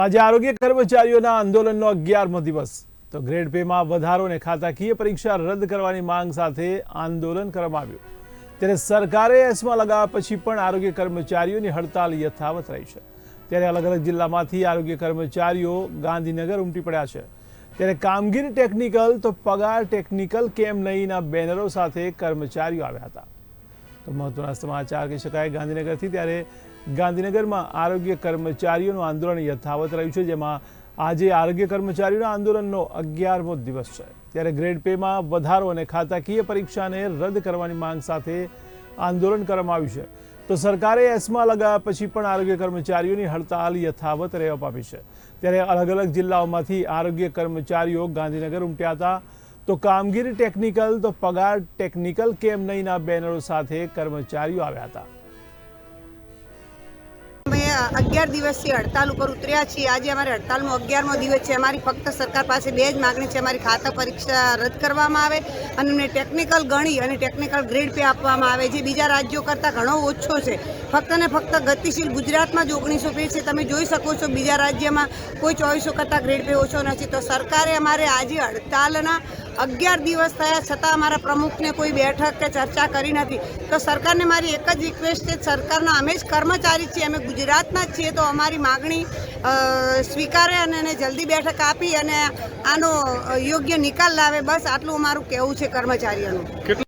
આજે આરોગ્ય કર્મચારીઓના આંદોલનનો અગિયારમો દિવસ. તો ગ્રેડ પેમાં વધારો અને ખાતાકીય પરીક્ષા રદ કરવાની માંગ સાથે આંદોલન કરવામાં આવ્યું. ત્યારે સરકારે એસમાં લગાવ્યા પછી પણ આરોગ્ય કર્મચારીઓની હડતાલ યથાવત રહી છે. ત્યારે અલગ અલગ જિલ્લામાંથી આરોગ્ય કર્મચારીઓ ગાંધીનગર ઉમટી પડ્યા છે. ત્યારે કામગીરી ટેકનિકલ તો પગાર ટેકનિકલ કેમ નહીંના બેનરો સાથે કર્મચારીઓ આવ્યા હતા. તો મહત્વના સમાચાર કહી શકાય. ગાંધીનગરથી ત્યારે ગાંધીનગરમાં આરોગ્ય કર્મચારીઓનું આંદોલન યથાવત રહ્યું છે, જેમાં આજે આરોગ્ય કર્મચારીઓના આંદોલનનો અગિયારમો દિવસ છે. ત્યારે ગ્રેડ પેમાં વધારો અને ખાતાકીય પરીક્ષાને રદ કરવાની માંગ સાથે આંદોલન કરવામાં આવ્યું છે. તો સરકારે એસમાં લગાવ્યા પછી પણ આરોગ્ય કર્મચારીઓની હડતાલ યથાવત રહેવા પામી છે. ત્યારે અલગ અલગ જિલ્લાઓમાંથી આરોગ્ય કર્મચારીઓ ગાંધીનગર ઉમટ્યા હતા. તો કામગીરી ટેકનિકલ તો પગાર ટેકનિકલ કેમ નહીંના બેનરો સાથે કર્મચારીઓ આવ્યા હતા? અમે અગિયાર દિવસથી હડતાલ ઉપર ઉતર્યા છીએ. આજે અમારે હડતાલનો અગિયારમો દિવસ છે. અમારી ફક્ત સરકાર પાસે બે જ માગણી છે. અમારી ખાતા પરીક્ષા રદ કરવામાં આવે અને અમને ટેકનિકલ ગણી અને ટેકનિકલ ગ્રેડ પે આપવામાં આવે જે બીજા રાજ્યો કરતાં ઘણો ઓછો છે. ફક્ત ને ફક્ત ગતિશીલ ગુજરાતમાં જ ઓગણીસો પે છે. તમે જોઈ શકો છો બીજા રાજ્યમાં કોઈ ચોવીસો કરતાં ગ્રેડ પે ઓછો નથી. તો સરકારે અમારે આજે હડતાલના અગિયાર દિવસ થયા, છતાં અમારા પ્રમુખને કોઈ બેઠક કે ચર્ચા કરી નથી. તો સરકારને મારી એક જ રિક્વેસ્ટ છે, સરકારના અમે જ કર્મચારી છીએ, અમે ગુજરાતના જ છીએ, તો અમારી માગણી સ્વીકારે અને એને જલ્દી બેઠક આપી અને આનો યોગ્ય નિકાલ લાવે. બસ આટલું અમારું કહેવું છે કર્મચારીઓનું.